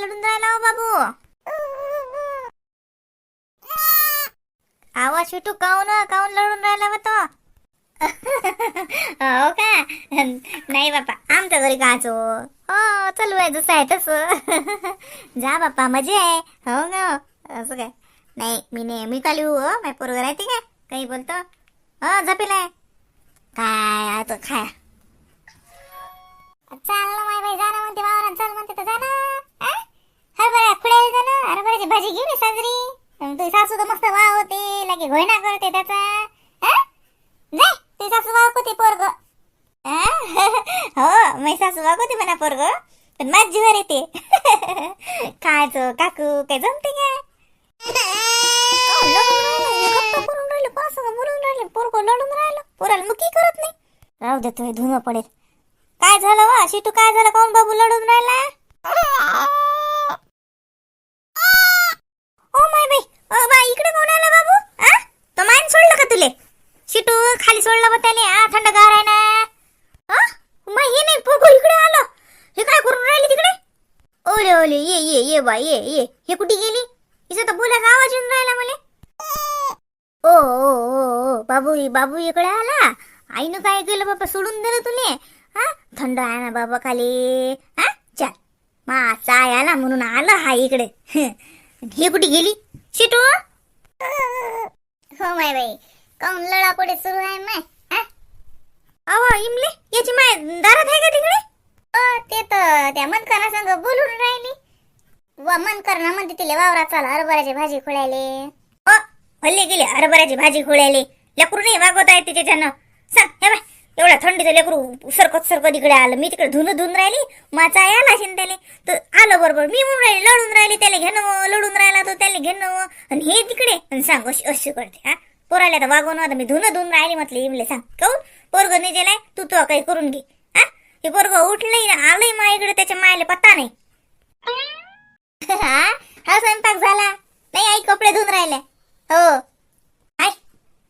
लढून राहिला हो बाबू. आवाज शिटू काऊन काऊन लढून राहिला बा तो? हो का? नाही बापा आमच्या घरी काचो. हो चालू आहे जसं आहे तसं. जा बापा मजा आहे. हो ना? असं काय? नाही मी नेहमी हो. का लिहू हो पोरगर आहे राहते काय काही बोलतो? हो झपेल आहे. काय आता खाया चाल ना माय बाई जाणं म्हणते वावरात चाल म्हणते तर जाणं हरभऱ्या खुड्याला ना हरभऱ्याची भाजी घेऊन ये साजरी. तुझी सासू तर मस्त वाव होते. लगे घोयना करते त्याचा. नाही तुझी सासू वाव होते पोरग. हो मी सासू वाव होते म्हणा पोरग. पण माझ जीवर येते. खायचं काकू काय जमते काय पोरग लढून राहिलं. पोराला मुकी करत नाही? राहू दे तुम्ही धुणं पडेल. काय झालं वा? शिटू काय झालं? कोण बाबू लढून राहिला? ओ माय बाई. ओ बाई इकडे कोण आला बाबू? आ? तो माईन सोडलं का तुले? शिटू खाली सोडलं बा त्याने आ थंडगार आहे ना. आ? माय हे नाही पोगो इकडे आलं. हे काय करून राहिली तिकडे? ओले ओले ये ये ये बा ये ये. हे कुठे गेली? हिचं तर बोलायचा आवाज येऊन राहिला मला. ओ ओ ओ ओ बाबू बाबू इकडे आला. आईनं काय केलं बाबा? सोडून दिलं तुले. हा थंड आहे ना बाबा खाली. हा चल. मा चाय आला म्हणून आलं हा इकडे. हे कुठे गेली? शिटू? हो माय बाई. काऊन लढापुढे सुरू आहे माय अवा अहो इमले याची माय दारात आहे का तिकडे? ते तर त्या मनकाना संग बोलून राहिली. व मनकर ना म्हणते तिले वावरात चाल हरभऱ्याची भाजी खोळायले. अ, हल्ली गेली हरभऱ्याची भाजी खोळायले. लकरू नाही वागवत आहे तिच्यानं सांग हे बाय. एवढ्या थंडीचं लेकरू सरकत सरकत इकडे आलं. मी तिकडे धुन धुन राहिली माझा आला असेल त्याले तर आलं बरोबर. मी म्हणून राहिली लढून राहिली त्याला घेणं लढून राहिला तो त्याला घेणं. व. आणि हे तिकडे. आणि सांग अशी अशी करते हा? पोराला तर वागवून आता मी धुन धुन राहिली म्हटलं इमले सांग. काऊन? पोरग निजेलाय तू तो काही करून घे हा? हे पोरग उठलंय आलंय मा इकडे त्याच्या मायाला पत्ता नाही. हा? हा स्वयंपाक झाला. नाही आई कपडे धुवून राहिले हो. आय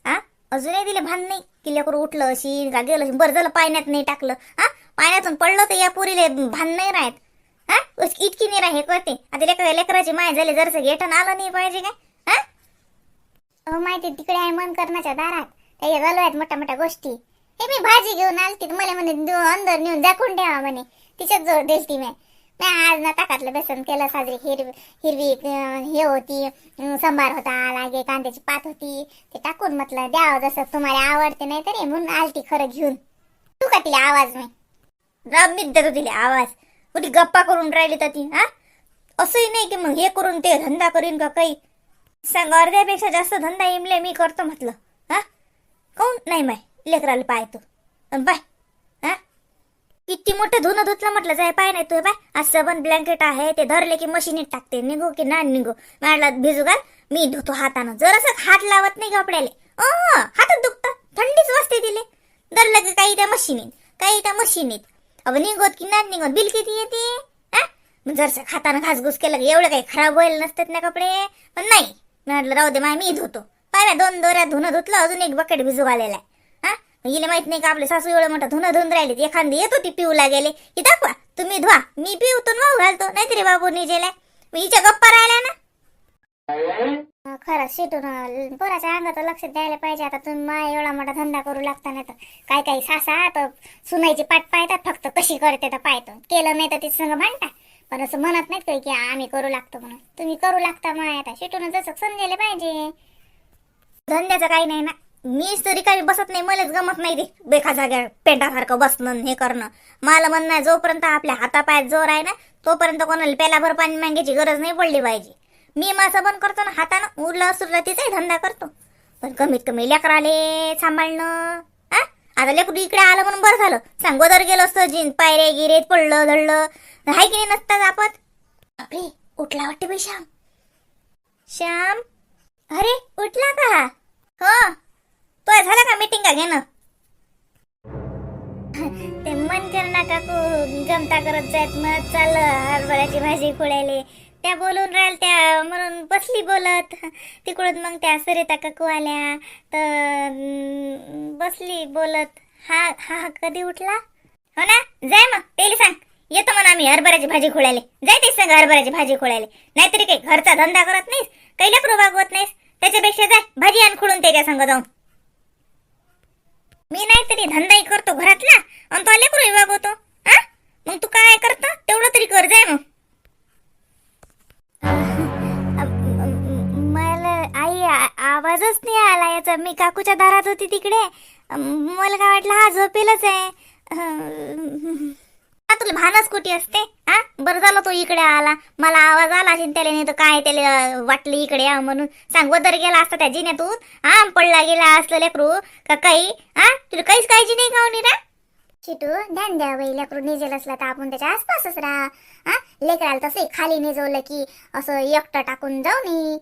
हा? अजूनही दिले भान नाही. की लेकर उठलं अशी का गेलं अशी बरं झालं पाण्यात नाही टाकलं. हा? पाण्यातून पडलं तर या पुरीले भान नाही राहत. हा? इतकी नाही राहे करते. आता लेकर लेकराची माय झाली जरसं गेटन आलं नाही पाहिजे काय? हा? अहो माहिती तिकडे आहे मन करण्याच्या दारात. त्याच्या चालू आहेत मोठ्या मोठ्या गोष्टी. हे मी भाजी घेऊन आलती मला म्हणे अंदर नेऊन दाखवून ठेवा म्हणे. तिच्यात जवळ दिलती मी आज ना ताकातलं बेसन केलं साजरी हिरवी हिरवी हे होती संभार सांबार होता लागे कांद्याची पात होती ते टाकून म्हटलं द्यावं जसं तुम्हाला आवडते नाही तरी म्हणून आलती खरं घेऊन. तू का तिला आवाज नाही? राब मीच देतो तिला आवाज. कुठे गप्पा करून राहिली तर ती हा? असंही नाही की मग हे करून ते धंदा करीन का काही? सांग अर्ध्यापेक्षा जास्त धंदा इमले मी करतो म्हटलं हा? काऊन नाही माय लेकराला पाय तू. बाय. किती मोठं धुणं धुतलं म्हटलं जाय पाय नाही तू पाय. आज सबन ब्लँकेट आहे ते धरले की मशीनीत टाकते. निघू की नाही निघू. मॅडला भिजू घाल. मी धुतो हातानं. जरासं हात लावत नाही कपड्याले अ हातात दुखतं. थंडीच वाजते तिले. धरलं की काही त्या मशीनीत काही त्या मशीनीत अब निघोत की नाही निघत? बिल किती येते? हा मग जरसं हातानं घासघूस केलं की एवढं काही खराब व्हायला नसतात ना कपडे? पण नाही. म्हटलं राहू दे माय मी धुतो. पाय दोन दोऱ्या धुणं धुतलं अजून एक बकेट भिजू घालेला आहे. हा हिला माहीत नाही का आपले सासू एवढं मोठा धुणं धुवून राहिली एखादी येत होती पिऊला गेले. की दाखवा तुम्ही धुवा मी पिऊतो वाहू घालतो नाहीतरी बाबू निजेला. मी हिच्या गप्पा राहिल्या ना. खरंच शिटून पोराच्या अंगात लक्ष द्यायला पाहिजे आता तुम्ही माय एवढा मोठा धंदा करू लागता नाही तर. काय काही सासा तर सुनायची पाठ पाहतात फक्त कशी करते तर पाहतो. केलं नाही तर ती संग भांडता. पण असं म्हणत नाहीत काही की आम्ही करू लागतो म्हणून. तुम्ही करू लागता माय आता. शिटून जसं समजायला पाहिजे. धंद्याचं काही नाही ना. मीच तरी काही बसत नाही मलाच गमत नाही ते बेखा जाग्या पेंटासारखं बसणं हे करणं. मला म्हणणं आहे, जोपर्यंत आपल्या हातापायात जोर आहे ना तोपर्यंत कोणाला पेलाभर पाणी मागायची गरज नाही पडली पाहिजे. मी माझं पण करतो ना हातानं उरलं सुरलं तिचाही धंदा करतो. पण कमीत कमी लेकराले सांभाळणं हा? आता लेकरू इकडे आलं म्हणून बरं झालं. सांगगोदर गेलो असतं जीन पायरे गिरेत पडलं धडलं. हाय की नाही नसतात आपण बापरे उठला वाटते बाई श्याम. श्याम? अरे उठला का? हो. तो झाला का मीटिंग का घेणं ते मन करणार काकू गमता करत जात मग चाललं हरभऱ्याची भाजी खोळायले. त्या बोलून राहिल त्या म्हणून बसली बोलत. तिकडून मग त्या सरिता काकू आल्या. तर बसली बोलत. हा हा हा कधी उठला? हो ना? जाय मग तेली सांग. येतो म्हणा आम्ही हरभऱ्याची भाजी खोळायले. जाय ते सांग हरभऱ्याची भाजी खोळायले. नाहीतरी काही घरचा धंदा करत नाहीस? काही लेकरू होत नाहीस? त्याच्यापेक्षा जाय भाजी आण खोडून त्याच्या संग जाऊन. मी नाहीतरी धंदाही करतो घरातला आणि तो लेकरू वागवतो हा? मग तू काय करतो? तेवढं तरी कर जाय मग. मला आई आवाजच नाही आला याचा. मी काकूच्या दारात होती तिकडे. मला काय वाटलं हा झोपेलच आहे. तुला भानच कुठे असते हा? बरं झालं तो इकडे आला. मला आवाज आला असेल त्याला नाही तर काय त्याला वाटलं इकडे या म्हणून. सांग वदर गेला असता त्या जिन्यातून? हा पडला गेला असलं लेकरू? का काही? हा तुला काहीच काळजी नाही का रा? चिटू ध्यान द्या बाई लेकरू निजेल असला तर आपण त्याच्या आसपासच राहा. हा लेकराला तसं खाली निजवलं की असं एकटं टाकून जाऊ नी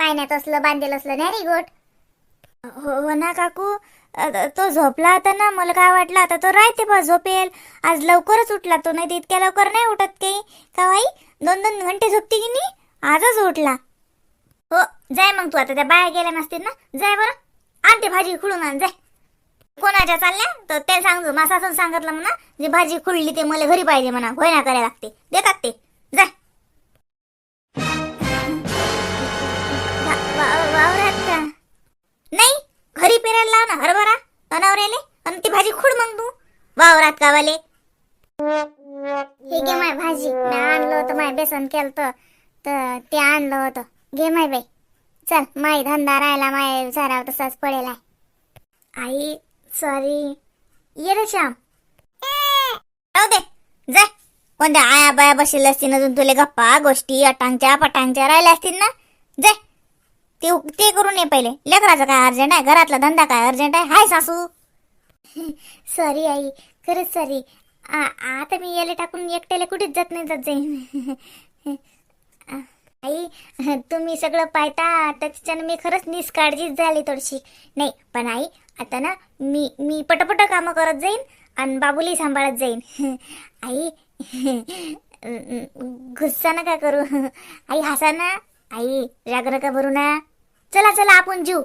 पाण्यात असलं बांधेल असलं नॅरी गोट हो हो ना काकू. तो झोपला होता ना मला काय वाटलं आता तो राहते बा झोपेल. आज लवकरच उठला तो नाही तर इतक्या लवकर नाही उठत काही. का बाई? दोन दोन घंटे झोपते की नाही? आजच उठला. हो जाय मग तू आता त्या बाया गेल्या नसतील ना? जाय बरं. आण ते भाजी खुडून आण जाय. कोणाच्या चालल्या? तर ते सांगतो मासासून सांगितलं म्हणा जी भाजी खुडली ते मला घरी पाहिजे म्हणा घोयना करायला लागते. देतात ते. जाय. कावाले हे घे माय भाजी. मी आणलं होतं माय बेसन केलं तर ते आणलं होतं. घे माय बाई. चल माय धंदा राहिला माय सारा तसाच पडेल आई सॉरी ये रे श्याम. राहू दे. जाय कोणत्या आया बाया बसलेल्या असतील अजून तुले गप्पा गोष्टी अटांगच्या पटांगच्या राहिल्या असतील ना? जाय ते ते करू नये पहिले. लेकराचं काय अर्जंट आहे? घरातला धंदा काय अर्जंट आहे? हाय सासू. Sorry I. खरंच सॉरी. आता मी याला टाकून एकट्याला कुठेच जात नाही जात जाईन. आई तुम्ही सगळं पाहता त्याच्यानं मी खरंच निष्काळजीच झाली थोडीशी. नाही पण आई आता ना मी मी पटपट कामं करत जाईन आणि बाबूली सांभाळत जाईन. आई गुस्सा नका करू. आई हसा ना. आई राग नका भरू ना. चला चला आपण जीव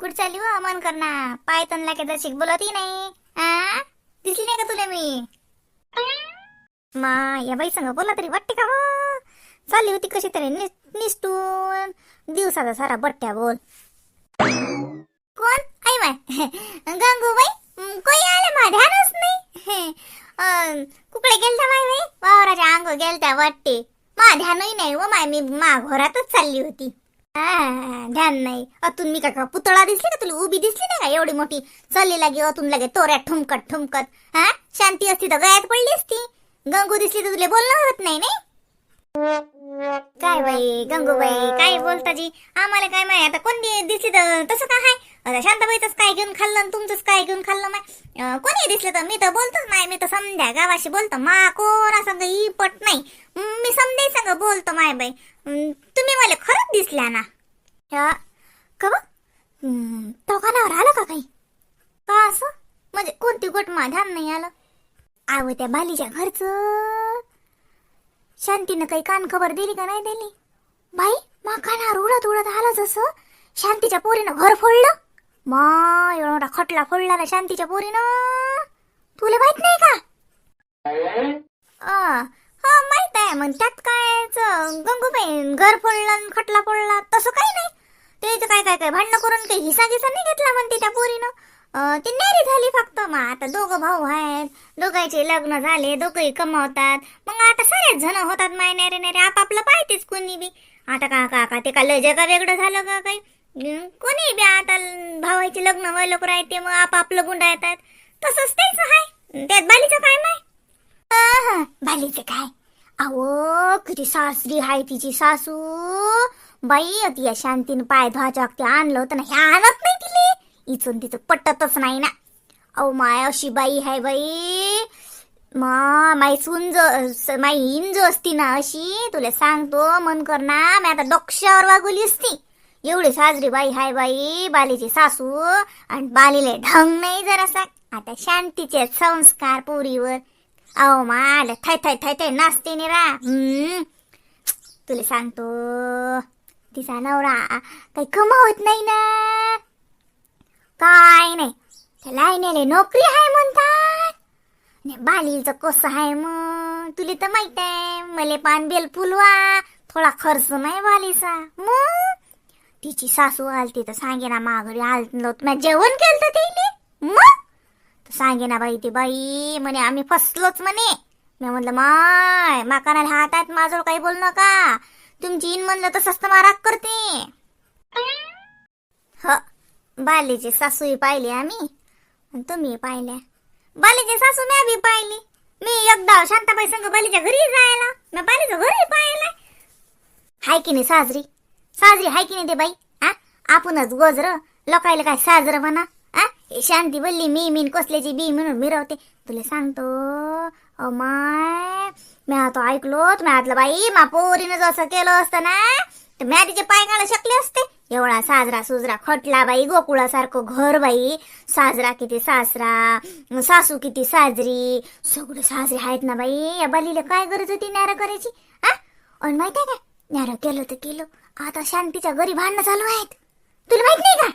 कुठं चालली हो अमन करना. पाय तनला के दर्शिक बोलती नाही. आ? दिसली नाही का तुला मी? मा या बाई संग बोला तरी वाटते का हो? चालली होती कशी तरी निष्ठून दिवसाचा सारा बट्ट्या बोल. कोण? आई माय गंगूबाई हं, कोणी आलं मा? ध्यानच नाही. अं, कुकडे गेलता माय बाई? वावराच्या अंग गेलता वाटते. मा ध्यानही नाही व माय. मी मा घरातच चालली होती. ध्यान नाही. अतून मी का पुतळा दिसली का तुला? उभी दिसली नाही का एवढी मोठी? चालली लागे अतून लागे तोऱ्या ठुमकत ठुमकत. हा शांती असती तर गळ्यात पडली असती. गंगू दिसली तर तुला बोलणं होत नाही नाही? काय बाई गंगूबाई काय बोलता जी? आम्हाला काय माहिती? आता कोण दिसली तर तसं काय आता शांताबाईचंच काय घेऊन खाल्लं आणि तुमचंच काय घेऊन खाल्लं माय? कोणी दिसलं तर मी तर बोलतोच नाही मी तर समध्या गावाशी बोलतो. मा कोणा संग ही पट नाही. मी समजाय संग बोलतो माय बाई. तुम्ही मला खरंच दिसल्या ना? ह्या का तो कानावर आलं का काही? का असं? म्हणजे कोणती गोट मा ध्यान नाही आलं? आव त्या बालीच्या घरचं. शांतीनं काही कान खबर दिली का नाही दिली? बाई मा कानावर उडत उडत आलं जसं शांतीच्या पोरीनं घर फोडलं. मा एवढा मोठा खटला फोडला ना शांतीच्या पोरीनं. तुला माहीत नाही का? हा माहीत आहे. मग त्यात काय गंगूबाई घर फोडलं आणि खटला फोडला तसं काही नाही. त्याचं काय काय काय भांडणं करून काही हिसा गिसा नाही घेतला म्हणते त्या पोरीनं. ती नेरी झाली फक्त. मग आता दोघं भाऊ आहेत. दोघांचे लग्न झाले दोघंही कमावतात. मग आता सगळेच जण होतात माय नेरे नेरे. आपापलं पाहतेच कोणी बी. आता का का का ते का लय जगा वेगळं झालं का काही? कोणी बी आता ल- भावाचे लग्न लोक राहते मग आपापलं गुंडा येतात तसंच तेच आहे त्यात बालीचं काय माय? बालीचं काय? अहो किती सासरी हाय तिची सासू. बाई अति या शांतीनं पाय धुवाच्या ते आणलं होतं ना ह्या आणत नाही तिले. इचून तिचं पटतच नाही ना. अहो माय अशी बाई हाय बाई. मा माई सुंज जो माई इन असती ना अशी तुला सांगतो मन कर ना मी आता डोक्यावर वागवली असती. एवढी साजरी बाई हाय बाई बालीची सासू आणि बालीले ढंग नाही जरासा. आता शांतीचे संस्कार पुरीवर. अहो माल थाय थाय थाय थाय नाचते नि रा. हम्म. तुला सांगतो तिचा नवरा काही कमावत नाही ना. काय नाही. त्या आईनेले नोकरी आहे म्हणतात. बालीचं कसं आहे मग तुला तर माहीत आहे मले पान बेल फुलवा. थोडा खर्च नाही बालीचा. मग? तिची सासू आलती तर सांगे ना माघारी आलत मी जेवण केलं तिने मग? सांगे ना बाई ती बाई म्हणे आम्ही फसलोच म्हणे. मी म्हणलं माय माकानाला हातात माझं काही बोल नका. तुमची इन म्हणलं तर माराग करते. ह बालीची सासूही पाहिली आम्ही. आणि तुम्ही पाहिल्या. बालीची सासू मी बी पाहिली. मी एकदा शांताबाई संघ बालीच्या घरी जायला. मी बालीचं घरी पाहिलं हाय की नाही साजरी? साजरी हाय की नाही ते बाई? आ? आपणच गोजर लोकायला काय साजरं म्हणा? आ? हे शांती बोलली मी मीन कसल्याची बी म्हणून मिरवते. तुला सांगतो अ माय मी आता ऐकलो मी आतलं बाई मा पोरीनं जसं केलं असतं ना तर म्या तिचे पाय काढू शकले असते. एवढा साजरा सुजरा खटला बाई गोकुळासारखं घर बाई. साजरा किती सासरा सासू किती साजरी. सगळे साजरे आहेत ना बाई या बलीला काय गरज होती नारा करायची? आ? आणि माहिती आहे काय न्यारा केलं तर केलं. आता शांतीच्या घरी भांडणं चालू आहेत. तुला माहीत नाही का?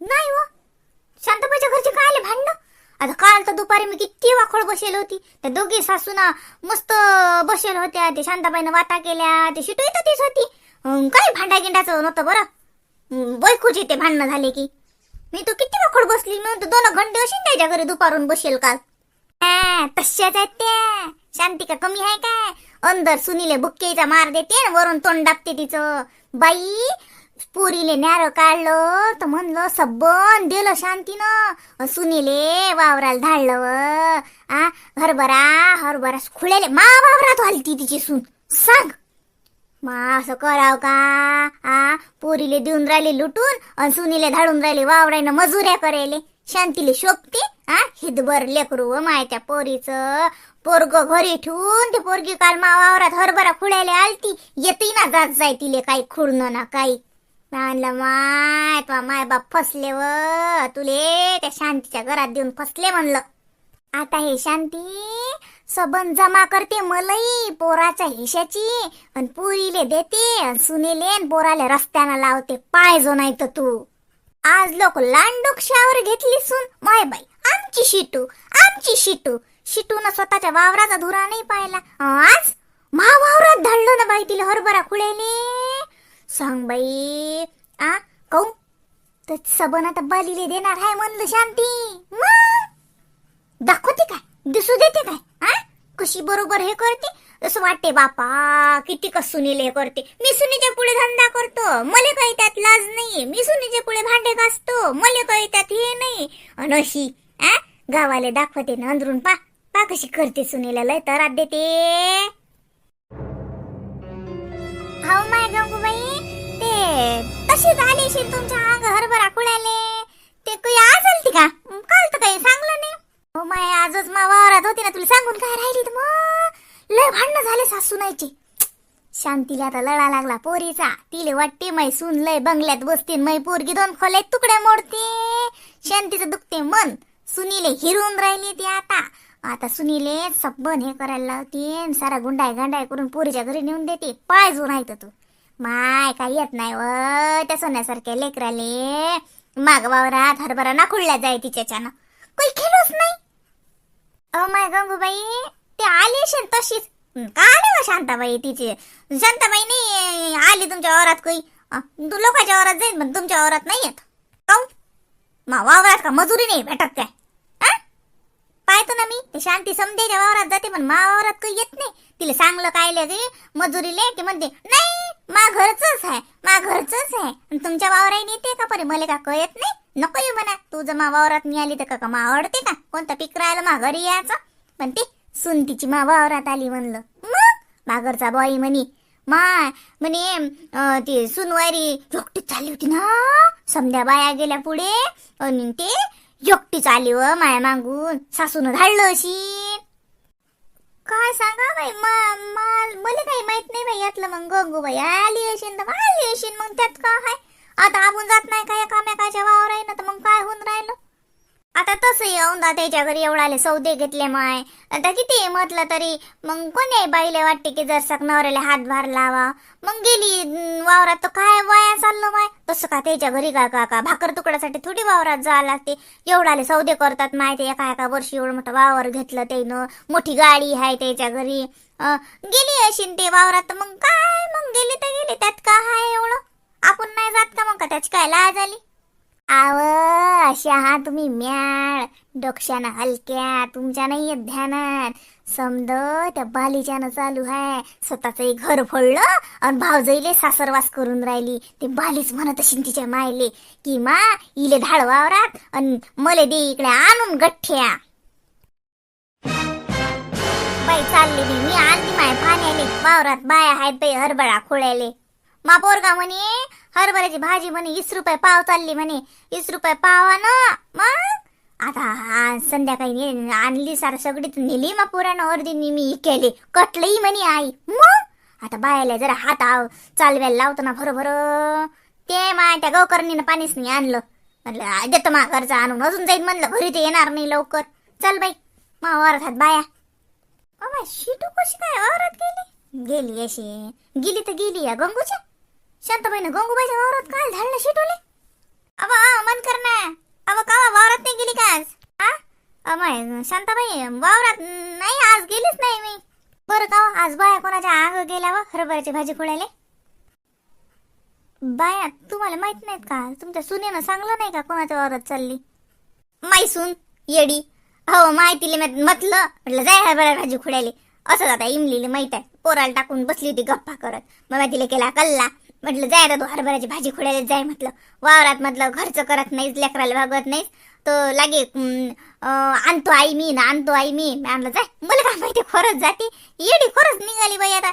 नाही हो. शांताबाईच्या घरचे काय आले भांडणं? आता काल तर दुपारी मी किती वाखोळ बसेल होती. त्या दोघी सासूना मस्त बसेल होत्या. ते शांताबाईनं वाता केल्या. ते शिटू येतं तीच होती. काही भांडा गिंडाचं नव्हतं बरं. बैकूची ते भांडणं झाले की. मी तो किती वाखोळ बसली. मी म्हणतो दोन घंटे अशी त्याच्या घरी दुपारून बसेल काल. तशाच आहेत त्या शांती का कमी आहे काय अंदर सुनीले बुक्केचा मार देते आणि वरून तोंड दाबते तिचं बाई पुरीले न्यार काढलं तर म्हणलं सबन दिलं शांतीनं सुनीले वावराला धाडलं व. आ हरभरा हरभरा खुळेले मा वावरात आली तिची सून सांग मा असं कराव का? आ? पोरीले देऊन राहिले लुटून आणि सुनीले धाडून राहिले वावरायनं मजुऱ्या करायले शांतीले शोभते? आ? हिदभर लेकरू व माय त्या पोरीचं. पोरग घरी ठेवून ते पोरगी काल मा वावरात हरभरा खुडायला आलती. येते ना जात जाय तिले काही खुडणं ना काही. आणलं माय तो माय बाप फसले व. तुले त्या शांतीच्या घरात देऊन फसले म्हणलं. आता हे शांती सबन जमा करते मलई पोराच्या हिशाची आणि पुरीले देते आणि सुनेले आणि पोराले रस्त्यानं लावते. पाय जो नाही तर तू. आज लोक लांडूक शावर घेतली सून. माय बाई आमची शिटू आमची शिटू. शिटून स्वतःच्या वावराचा धुरा नाही पाहिला. आज मा वावरात धाडलो ना बाई तिला हरभरा खुळेले. सांग बाई आ कौ तर सबन आता बलीले देणार आहे म्हणलं शांती. मग? दाखवते काय? दिसू देते काय? कशी बरोबर हे करते? असं वाटते बापा किती कस सुनील हे करते. मी सुनीच्या पुढे धंदा करतो. मला काही त्यात लाज नाही मी सुनीच्या पुढे भांडे घासतो. मला काही त्यात हे नाही. अन अशी आ गावाला दाखवते ना अंदरून. पा पा कशी करते सुनीला लय तरात देते. हो माय गंगूबाई ते कशी झाली तुमच्या अंग हरभरा खुळ्याले ते काही आज आलती का काल तर काही सांगलं नाही हो माय आजच मा वावरात होती ना तुला सांगून काय राहिली तर मग लय भांडणं झाले शांतीला आता लळा लागला पोरीचा. तिले वाटते मै सुनलय बंगल्यात बसतीन मै पोरगी दोन खोले तुकड्या मोडते. शांतीचं दुखते मन. सुनीले हिरून राहिली ती आता. आता सुनीले सबन हे करायला लावते सारा गुंडाय गांडाय करून पोरीच्या घरी नेऊन देते. पाय जो नाही तर तू. माय काय येत नाही व त्या सोन्यासारख्या लेकराले माग वावरात हरभरा नाखुडल्या जाय तिच्याच्यानं. काही खेळच नाही. अ माय गंगूबाई ते आली असेल तशीच. आली शांताबाई तिची. शांताबाई नाही आली तुमच्या वावरात काही तू लोकांच्या वावरात जाईल पण तुमच्या वावरात नाही येत. काऊ मा वावरात का? मजुरी नाही भेटत काय? पाहतो ना मी. ते शांती समजेच्या वावरात जाते पण मा वावरात काही येत नाही. तिला सांगलं काय लगे? मजुरीले की म्हणते नाही मा घरचंच आहे मा घरचंच आहे. आणि तुमच्या वावराने येते का परे? मला का कळत नाही? नको येऊ म्हणा. तू जर मा वावरात मी आली तर का मा आवडते का? कोणतं पीक राहिलं मा घरी यायचं? पण ते सुन तिची मा वावरात आली म्हणलं. मग? मा बॉई म्हणी माय म्हणे ती ते सुनवारी एकटीच चालली होती ना? समध्या बाया गेल्या पुढे आणि ते एकटीच आली व माया मागून सासून धाडलं अशी. काय सांगा बाई मा- मला काही माहीत नाही बाई यातलं मग गंगूबाई आली असेल तर आली असेल मग त्यात काय आता आपण जात नाही काय एकामेकाच्या वावर आहे ना तर मग काय होऊन राहिलं? आता तसं येऊन दा त्याच्या घरी एवढाले सौदे घेतले माय. आता किती म्हटलं तरी मग कोणी बाईले वाटते की जर सक नवऱ्याला हातभार लावा? मग गेली वावरात तर काय वाया चाललं माय? तसं का त्याच्या घरी का का का भाकर तुकड्यासाठी थोडी वावरात जावं लागते? एवढाले सौदे करतात माय ते एका एका वर्षी एवढं मोठं वावर घेतलं त्यानं. मोठी गाडी आहे त्याच्या घरी. गेली अशी ते वावरात तर मग काय? मग गेली तर गेली त्यात काय आहे एवढं? आपण नाही जात का मग? का त्याची काय लाज आली? आव अशा हा तुम्ही म्याळ डोक्यानं हलक्या तुमच्या नाही येत ध्यानात. समद त्या बालीच्यानं चालू आहे स्वतःच घर फोडलं आणि भावजईले सासरवास करून राहिली. ते बालीच म्हणत असेल तिच्या मायले की मा इले धाड वावरात आणि मले दे इकडे आणून गठ्ठ्या. बाई चालली मी मी आणली माय पाण्याले. वावरात बाया आहेत बाई हरभरा खोळ्याले. मा पोरगा म्हणे हरभऱ्याची भाजी म्हणे वीस रुपये पाव चालली म्हणे. वीस रुपये पावा ना मग? आता आज संध्याकाळी आणली सार सगळी नेली मग पुराण अर्धी मी केली. कटलंही म्हणे आई. मग? आता बायाला जरा हात आव चालवायला लावतो ना बरोबर ते माय त्या गवकरणीनं पाणीच नाही आणलं. म्हणलं आ, देतो मा घरचं आणून अजून जाईन. म्हणलं घरी ते येणार नाही लवकर. चल बाई मग वारतात बाया. अबा शिटू कशी काय? वावरात गेली? गेली अशी. गेली तर गेली या गंगूच्या शांताबाईनं गंगूबाईच्या वावरात काल झाडलं शिटवले? अबा मन कर ना. अबा कावा वावरात नाही गेली का आज? हा? अमाय शांताबाई वावरात नाही आज गेलीच नाही मी. बरं का हो, आज बाया कोणाच्या आग गेल्या वा हरभऱ्याची भाजी खोळायले बाया तुम्हाला माहीत नाहीत का? तुमच्या सुनेनं सांगलं नाही का कोणाच्या वावरात चालली? माई सून येडी. हो माहितीले म्हटलं म्हटलं जाय हरभरा भाजी खोडायले असं आता इमलीले माहीत आहे. पोराला टाकून बसली होती गप्पा करत. मग तिला केला कल्ला. म्हटलं जाय आता तू हरभऱ्याची भाजी खुडायला जाय म्हटलं. वावरात म्हटलं घरचं करत नाहीस लेकराला भागवत नाहीस. तो लागे आणतो आई मी ना आणतो आई मी. आणलं जाय मला काय माहिती खरंच जाते. येडी खरंच निघाली बाई आता.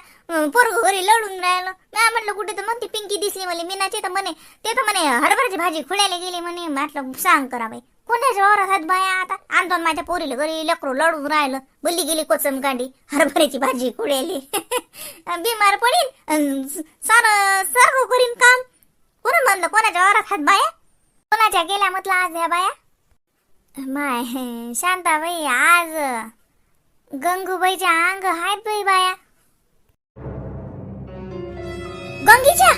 पोरग घरी लढून राहिलं. मी म्हटलं कुठे तर म्हणते पिंकी दिसली मला मीनाची तर म्हणे ते तर म्हणे हरभऱ्याची भाजी खुडायला गेली म्हणे. म्हटलं सांग करा बाई. कोणाच्या वावरात आहेत बाया आता? आणतो माझ्या पोरीला घरी लेकरू लढून राहिलं. बोलली गेली कोचम कांडी हरभऱ्याची भाजी कुडेली बिमार पडीन. अन सार सारखं करीन काम. कोण म्हणलं कोणाच्या वावरात आहेत बाया? कोणाच्या गेल्या म्हटलं आज ह्या बाया? माय शांताबाई आज गंगूबाईच्या अंग आहेत बाई बाया. गंगीच्या?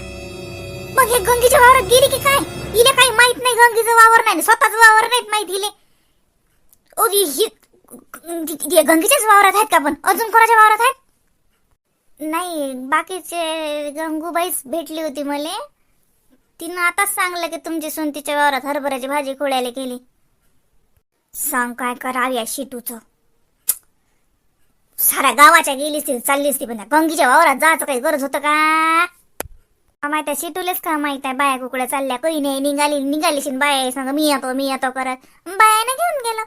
मग हे गंगीच्या वावरात गेली की काय? हिला काही माहीत नाही गंगेचं वावर नाही स्वतःच वावर नाहीत माहीत हिले. ओ ही वावरात आहेत का पण? अजून कोणाच्या वावरात आहेत? नाही बाकीचे गंगूबाईच भेटली होती मले. तिनं आताच सांगलं की तुमची सून तिच्या वावरात हरभऱ्याची भाजी खोळ्याला केली. सांग काय करावी या शिटूचं. साऱ्या गावाच्या गेलीस ती चाललीस ती पण. गंगीच्या वावरात जायचं काही गरज होतं का? माहिती आहे तुलेच का माहीत आहे? बाया कुकड्या चालल्या काही नाही. निघाली निघाली शिन बाया सांग. मी येतो मी येतो करत. बायाने घेऊन गेलं.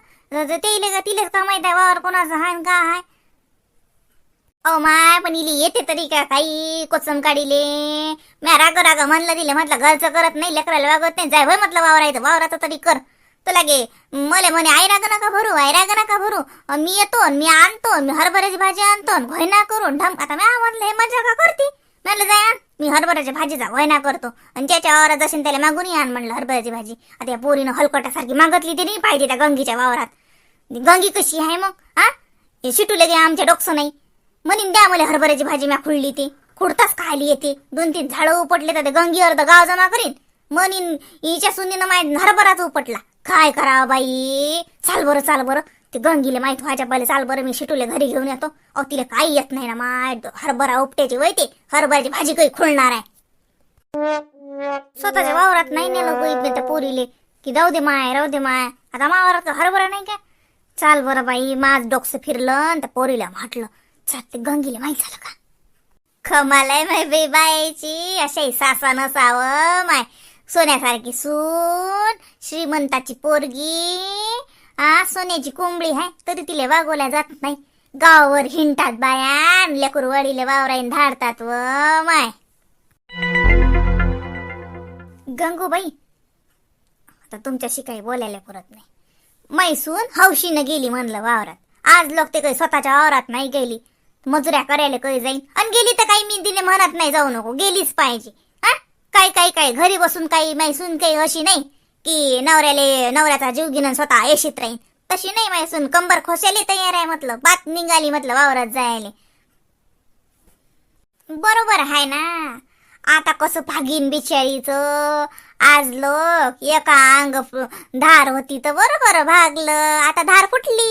ते का तिलेच का माहीत आहे? वावर कोणाचं हाय का हाय? अहो माय पण इली येते तरी का काही? कोचम काढिले. म्या राग राग म्हणलं दिले म्हटलं घरचं करत नाही लेकराला वागत नाही. जाय होय म्हटलं वावरायचं वावराचं तरी कर. तो लागे मले म्हणे आई राग नका भरू आई राग नका भरू. मी येतो मी आणतो मी हरभऱ्याची भाजी आणतो घोयना करून ढम आता म्या म्हणलं हे मजा का करते? म्हणलं जाय आण. मी हरभऱ्याच्या भाजीचा वयना करतो. आणि ज्याच्या वावरात असेल त्याला मागून आण म्हणलं हरभऱ्याची भाजी. आता या पोरीनं हलकटासारखी मागतली तरी पाहिजे त्या गंगीच्या वावरात. गंगी कशी आहे मग हा हे शिटूले गे आमच्या डोकसं नाही. म्हणून द्या मला हरभऱ्याची भाजी म्या खुडली ती. खुडताच खायली येते. दोन तीन झाडं उपटले तर ते गंगी अर्ध गाव जमा करीन. म्हणून हिच्या सुनीनं माहीत हरभराच उपटला. काय करावं बाई? चाल बरं चाल बरं. ते गंगीले माहीत व्हायच्या पहिले चाल बरं मी शिटूले घरी घेऊन येतो. अहो तिला काही येत नाही ना माय हरभरा उपट्याची वय ते हरभऱ्याची भाजी काही खुलणार आहे. स्वतःच्या वावरात नाही नेलं बघितले त्या पोरीले. की जाऊ दे माय राहू दे माय. आता मावरात हरभरा नाही काय चाल बरं बाई माझ डोकसं फिरलं आणि त्या पोरीला म्हटलं चाल ते गंगीले माहीत झालं का? कमाल माय बे बायची अशाही सासा नसावं माय. सोन्यासारखी सून श्रीमंताची पोरगी आ सोन्याची कोंबडी आहे तरी तिला वागवल्या जात नाही. गावावर हिंडतात बाया लेकूर वडीले वावराईन धाडतात व माय. गंगूबाई आता तुमच्याशी काही बोलायला पुरत नाही. मैसून हौशीनं गेली म्हणलं वावरात. आज लोक ते काही स्वतःच्या वावरात नाही गेली. मजुऱ्या करायला काही जाईन? आणि गेली तर काही मी तिने म्हणत नाही जाऊ नको गेलीच पाहिजे. हा काही काही काही घरी बसून काही मैसून काही अशी नाही. की नवऱ्याले नवऱ्याचा जीव घेणं स्वतः येशीत राहीन. तशी नाही माझी सून कंबर खोसेली तयार आहे म्हटलं. बात निघाली म्हटलं वावरात जायले. बरोबर आहे ना. आता कसं भागीन बिचारीच? आज लोक एका अंग धार होती तर बरोबर भागलं. आता धार फुटली.